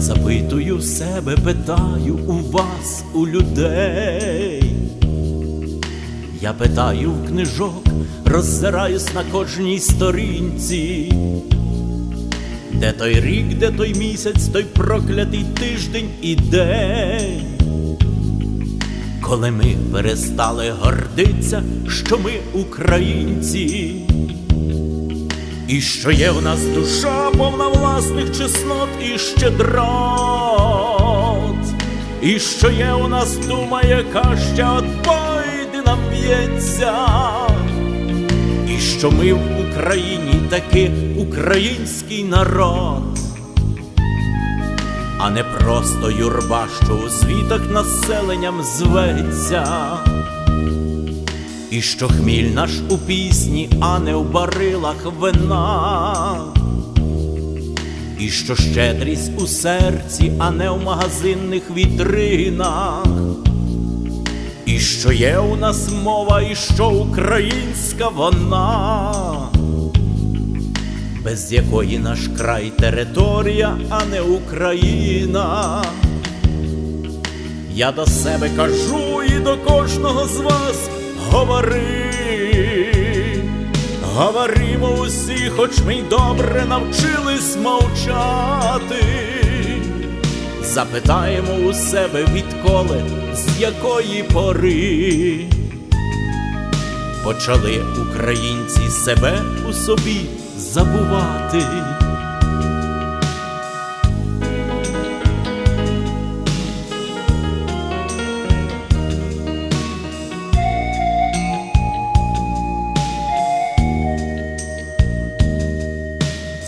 запитую себе, питаю у вас, у людей. Я питаю в книжок, роззираюсь на кожній сторінці. Де той рік, де той місяць, той проклятий тиждень і день, коли ми перестали гордитися, що ми українці, і що є в нас душа повна власних чеснот і щедрот, і що є у нас дума, яка ще от нам б'ється. І що ми в Україні таки український народ, а не просто юрба, що у світах населенням зветься, і що хміль наш у пісні, а не в барилах вина, і що щедрість у серці, а не в магазинних вітринах. І що є у нас мова, і що українська вона, без якої наш край територія, а не Україна. Я до себе кажу і до кожного з вас говори, говоримо усі, хоч ми й добре навчились мовчати. Запитаємо у себе відколи, з якої пори почали українці себе у собі забувати.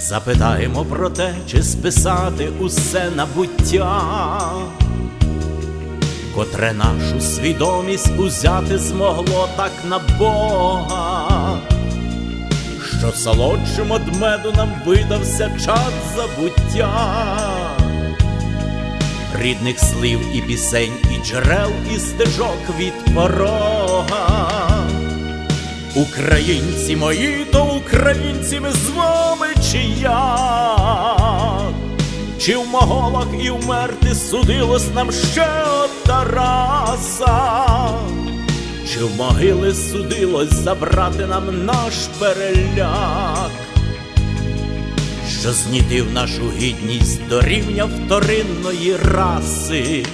Запитаємо про те, чи списати усе на буття, котре нашу свідомість узяти змогло так на Бога, що солодшим од меду нам видався чад забуття, рідних слів і пісень, і джерел, і стежок від порога. Українці мої, то українці ми з вами чи як? Чи в моголах і вмерти судилось нам ще от Тараса? Чи в могили судилось забрати нам наш переляк? Що знітив нашу гідність до рівня вторинної раси?